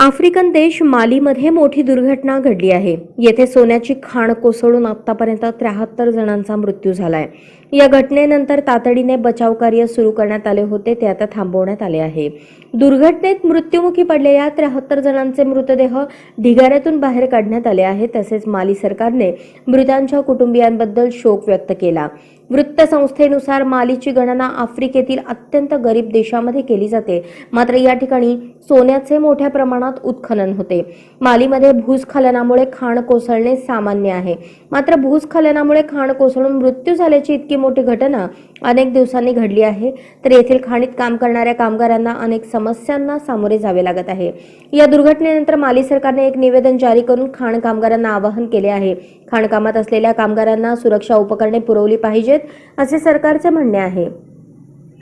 African देश मालीमध्ये मोठी दुर्घटना घडली आहे. येथे सोन्याची खाण कोसळून आतापर्यंत त्र्याहत्तर जणांचा मृत्यू झालाय. या घटनेनंतर तातडीने बचाव कार्य सुरू करण्यात आले होते ते आता थांबवण्यात आले आहे. दुर्घटनेत मृत्युमुखी पडलेल्या त्र्याहत्तर जणांचे मृतदेह ढिगाऱ्यातून बाहेर काढण्यात आले आहेत तसेच माली सरकारने मृतांच्या कुटुंबियांबद्दल शोक व्यक्त केला. वृत्तसंस्थेनुसार मालीची गणना आफ्रिकेतील अत्यंत गरीब देशामध्ये केली जाते. मात्र या ठिकाणी सोन्याचे मोठ्या प्रमाणात उत्खनन होते. मालीमध्ये भूस्खलनामुळे खाण कोसळणे सामान्य आहे. मात्र भूस्खलनामुळे खाण कोसळून मृत्यू झाल्याची इतकी मोठी घटना अनेक दिवसांनी घडली आहे. तर येथील खाणीत काम करणाऱ्या कामगारांना अनेक समस्यांना सामोरे जावे लागत आहे. या दुर्घटनेनंतर माली सरकारने एक निवेदन जारी करून खाण कामगारांना आवाहन केले आहे. खाणकामात असलेल्या कामगारांना सुरक्षा उपकरणे पुरवली पाहिजेत असे सरकारचे म्हणणे आहे.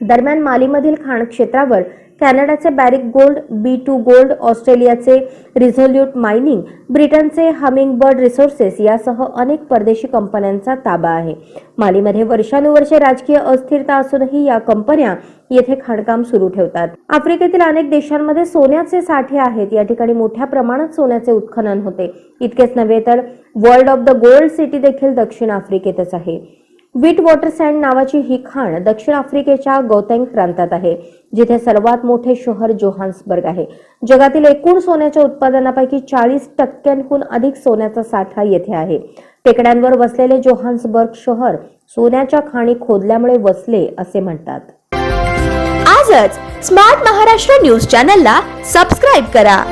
दरम्यान मालीमधील खाण क्षेत्रावर कॅनडाचे Barrick Gold B two Gold ऑस्ट्रेलियाचे रिझोल्यूट मायनिंग ब्रिटनचे हमिंग बर्ड रिसोर्सेस यासह अनेक परदेशी कंपन्यांचा ताबा आहे. मालीमध्ये वर्षानुवर्षे राजकीय अस्थिरता असूनही या कंपन्या येथे खाणकाम सुरू ठेवतात. आफ्रिकेतील अनेक देशांमध्ये सोन्याचे साठे आहेत. या ठिकाणी मोठ्या प्रमाणात सोन्याचे उत्खनन होते. इतकेच नव्हे तर world of the gold city देखील दक्षिण आफ्रिकेतच आहे. विट वॉटर सँड नावाची ही खाण दक्षिण आफ्रिकेच्या गौतेंग प्रांतात आहे जिथे सर्वात मोठे शहर जोहान्सबर्ग आहे. जगातील एकूण सोन्याच्या उत्पादनापैकी चाळीस टक्क्यांहून अधिक सोन्याचा साठा येथे आहे. टेकड्यांवर वसलेले जोहान्सबर्ग शहर सोन्याच्या खाणी खोदल्यामुळे वसले असे म्हणतात. आजच स्मार्ट महाराष्ट्र न्यूज चॅनलला सबस्क्राईब करा.